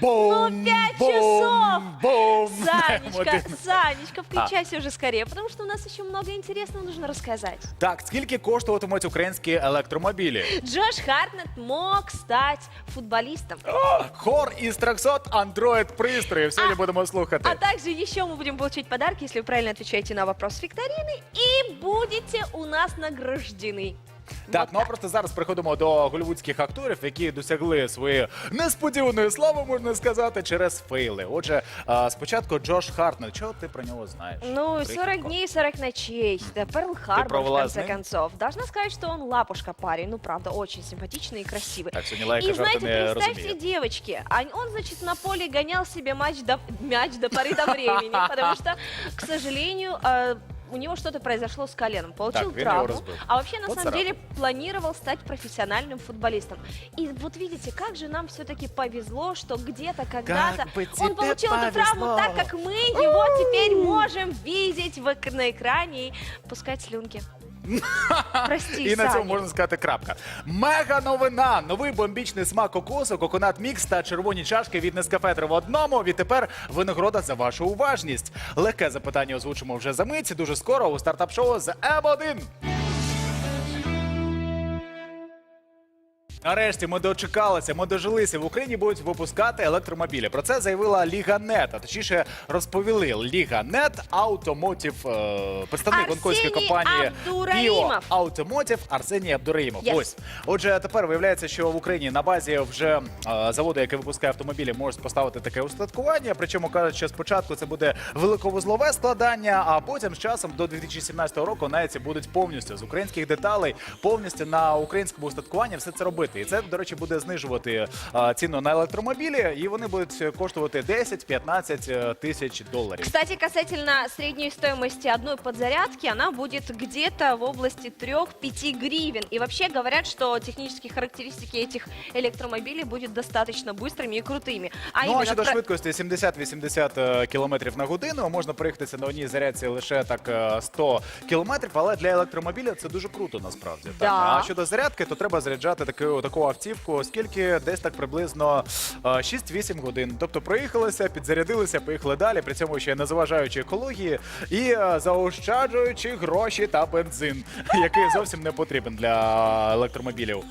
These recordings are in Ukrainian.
Бум, Ну, пять бум, часов! Бум. Санечка, Один. Санечка, А. включайся уже скорее, потому что у нас еще много интересного нужно рассказать. Так, скільки коштуватимуть українські електромобілі? Джош Хартнет мог стать футболистом. Хор із 300 Android пристроїв. Сьогодні А- будемо слухати. А также еще мы будем получать подарки, если вы правильно отвечаете на вопрос викторины, и будете у нас награждены. Так, Вот ну а просто зараз приходимо до голівудських акторів, які досягли своєї несподіваної слави, можна сказати, через фейли. Отже, а, спочатку Джош Хартнет. Чого ти про нього знаєш? Ну, 40 Крихітко. дней, 40 ночей. Да, Перл Харбор, в провела конце с ним? концов. Должна сказать, что он лапушка парень. Ну, правда, очень симпатичный и красивый. Так, сьогодні лайка И жарти знаете, не представьте, розуміє. девочки, а он, значит, на поле гонял себе матч до, мяч до поры до времени, потому что, к сожалению, э, у него что-то произошло с коленом, получил Так, травму, а вообще на Вот самом царапина. деле планировал стать профессиональным футболистом. И вот видите, как же нам все-таки повезло, что где-то когда-то он получил эту травму, повезло. так как мы его теперь можем видеть в, на экране и пускать слюнки. Прости, І на цьому Саня. можна сказати крапка. Мега новина! Новий бомбічний смак кокосу, коконат мікс та червоні чашки від Нескафе три в одному. Відтепер винагорода за вашу уважність. Легке запитання озвучимо вже за мить. Дуже скоро у стартап-шоу з М1. Нарешті ми дочекалися, ми дожилися. В Україні будуть випускати електромобілі. Про це заявила Ліга Нет, а точніше розповіли Ліга Нет Automotive, е, представник гонконгської компанії Абдураїмов. Bio Automotive Арсеній Абдураїмов. Yes. Ось. Отже, тепер виявляється, що в Україні на базі вже е, заводу, який випускає автомобілі, можуть поставити таке устаткування. Причому кажуть, що спочатку це буде великовузлове складання, а потім з часом до 2017 року навіть будуть повністю з українських деталей, повністю на українському устаткуванні все це робити І це, до речі, буде знижувати е, ціну на електромобілі, і вони будуть коштувати 10-15 тисяч доларів. Кстати, касательно средней стоимости одной подзарядки, она будет где-то в области 3-5 гривен. И вообще говорят, что технические характеристики этих электромобилей будут достаточно быстрыми и крутыми. А ну, а именно щодо про- швидкості 70-80 км на годину, можна проїхатися на одній зарядці лише так е, 100 км, але для електромобіля це дуже круто насправді. Так. Да. А щодо зарядки, то треба заряджати таку, таку автівку, оскільки десь так приблизно е, 6-8 годин. Тобто проїхалися, підзарядилися, поїхали далі, при цьому ще не заважаючи екології і е, заощаджуючи гроші та бензин, який зовсім не потрібен для електромобілів.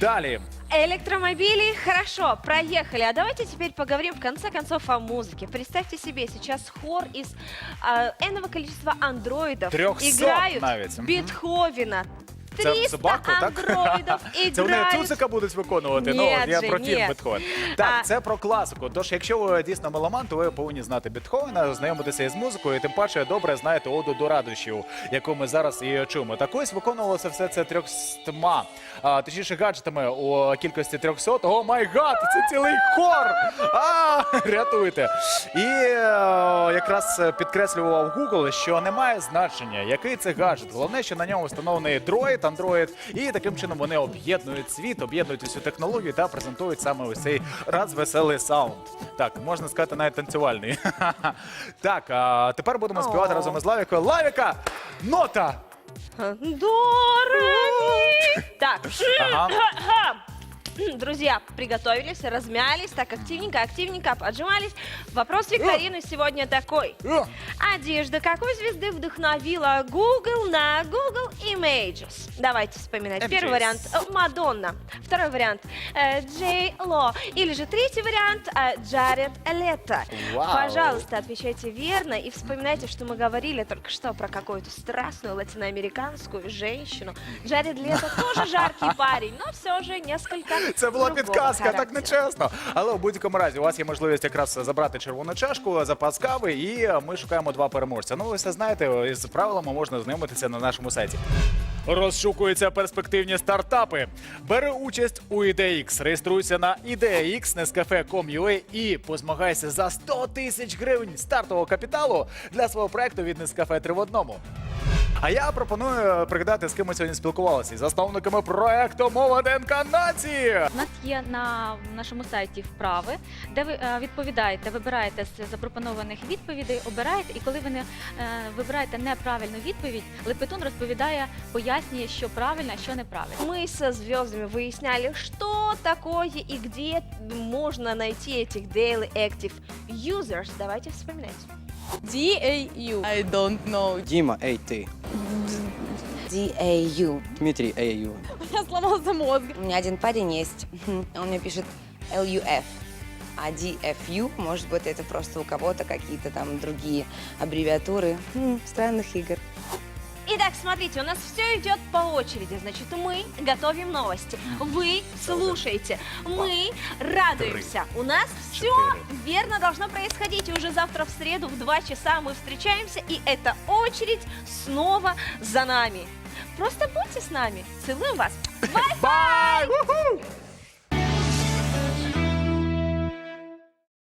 Далі. Электромобили, хорошо, проехали. А давайте теперь поговорим в конце концов о музыке. Представьте себе, сейчас хор из э, энного количества андроидов 300 играют навіть. Мгм. Бетховена. це 300 собаку, так? андроидов Це вони. Цуцика будуть виконувати. ну, Ні от я про ні. фільм Бетховен. Так, А- це про класику. Тож, якщо ви дійсно меломан, то ви повинні знати Бетховена, знайомитися із музикою, і тим паче добре знаєте оду до радощів, яку ми зараз і чуємо. Так ось виконувалося все це трьохстма, а, точніше гаджетами у кількості 300. О май гад, це цілий хор! А, рятуйте. І е, якраз підкреслював Google, що немає значення, який це гаджет. Головне, що на ньому встановлений дроїд, андроїд, і таким чином вони об'єднують світ, об'єднують усю технологію та презентують саме ось цей раз веселий саунд. Так, можна сказати, навіть танцювальний. Так, а тепер будемо співати разом із Лавікою. Лавіка! Нота! Дорогие. Так, Ага. Друзья, приготовились, размялись, так активненько, активненько поджимались. Вопрос викторины сегодня такой. О! Одежда какой звезды вдохновила Google на Google Images? Давайте вспоминать. Первый вариант э, Мадонна. Второй вариант э, Джей Ло. Или же третий вариант э, Джаред Лето. Вау. Пожалуйста, отвечайте верно и вспоминайте, что мы говорили только что про какую-то страстную латиноамериканскую женщину. Джаред Лето тоже жаркий парень, но все же несколько Це була підказка, так нечесно. Але у будь-якому разі у вас є можливість якраз забрати червону чашку, запас кави, і ми шукаємо два переможця. Ну, ви все знаєте, із правилами можна знайомитися на нашому сайті. Розшукуються перспективні стартапи. Бери участь у IDEX. Реєструйся на IDEX, Nescafe.com.ua і позмагайся за 100 тисяч гривень стартового капіталу для свого проекту від Nescafe 3 в одному. А я пропоную пригадати, з ким ми сьогодні спілкувалися. Із засновниками проекту Мова ДНК Нації. У нас є на нашому сайті вправи, де ви е, відповідаєте, вибираєте з запропонованих відповідей, обираєте, і коли ви не е, вибираєте неправильну відповідь, Лепетун розповідає, пояснює, що правильно, а що неправильно. Мы со звездами выясняли, что что такое и где можно найти этих Daily Active Users? Давайте вспоминать. D-A-U. I don't know. Дима, эй, ты. D-A-U. Дмитрий, эй, ю. Я сломался мозг. У меня один парень есть, он мне пишет L-U-F. А D-F-U, может быть, это просто у кого-то какие-то там другие аббревиатуры М, странных игр. Итак, смотрите, у нас все идет по очереди. Значит, мы готовим новости. Вы слушаете. Мы радуемся. У нас все верно должно происходить. И уже завтра в среду в 2 часа мы встречаемся. И эта очередь снова за нами. Просто будьте с нами. Целуем вас. Бай! Уху!